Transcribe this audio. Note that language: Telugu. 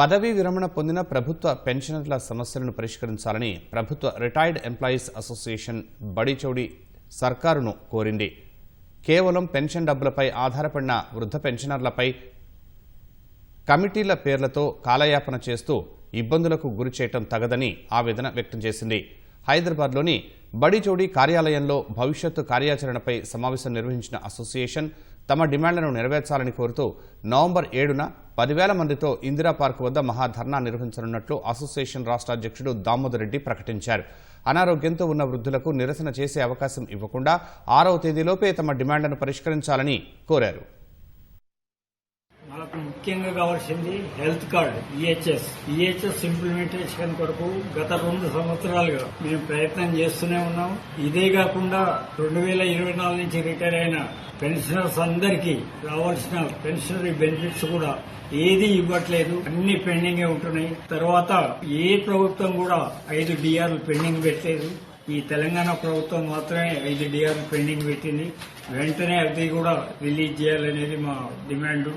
పదవీ విరమణ పొందిన ప్రభుత్వ పెన్షనర్ల సమస్యలను పరిష్కరించాలని ప్రభుత్వ రిటైర్డ్ ఎంప్లాయీస్ అసోసియేషన్ బడిచౌడి సర్కారును కోరింది. కేవలం పెన్షన్ డబ్బులపై ఆధారపడిన వృద్ధ పెన్షనర్లపై కమిటీల పేర్లతో కాలయాపన చేస్తూ ఇబ్బందులకు గురి చేయటం తగదని ఆవేదన వ్యక్తం చేసింది. హైదరాబాద్లోని బడిచౌడి కార్యాలయంలో భవిష్యత్తు కార్యాచరణపై సమావేశం నిర్వహించిన అసోసియేషన్ తమ డిమాండ్లను నెరవేర్చాలని కోరుతూ నవంబర్ ఏడున పదివేల మందితో ఇందిరా పార్క్ వద్ద మహాధర్నా నిర్వహించనున్నట్లు అసోసియేషన్ రాష్ట్ర అధ్యక్షుడు దామోదర్ రెడ్డి ప్రకటించారు. అనారోగ్యంతో ఉన్న వృద్ధులకు నిరసన చేసే అవకాశం ఇవ్వకుండా ఆరవ తేదీలోపే తమ డిమాండ్లను పరిష్కరించాలని కోరారు. ముఖ్యంగా కావాల్సింది health card EHS EHS implementation కొరకు గత రెండు సంవత్సరాలుగా మేము ప్రయత్నం చేస్తూనే ఉన్నాం. ఇదే కాకుండా రెండు వేల ఇరవై నాలుగు నుంచి రిటైర్ అయిన పెన్షనర్స్ అందరికీ రావాల్సిన పెన్షనరీ బెనిఫిట్స్ కూడా ఏది ఇవ్వట్లేదు. అన్ని పెండింగే ఉంటున్నాయి. తర్వాత ఏ ప్రభుత్వం కూడా ఐదు డిఆర్లు పెండింగ్ పెట్టలేదు. ఈ తెలంగాణ ప్రభుత్వం మాత్రమే ఐదు డిఆర్లు పెండింగ్ పెట్టింది. వెంటనే అది కూడా రిలీజ్ చేయాలనేది మా డిమాండ్.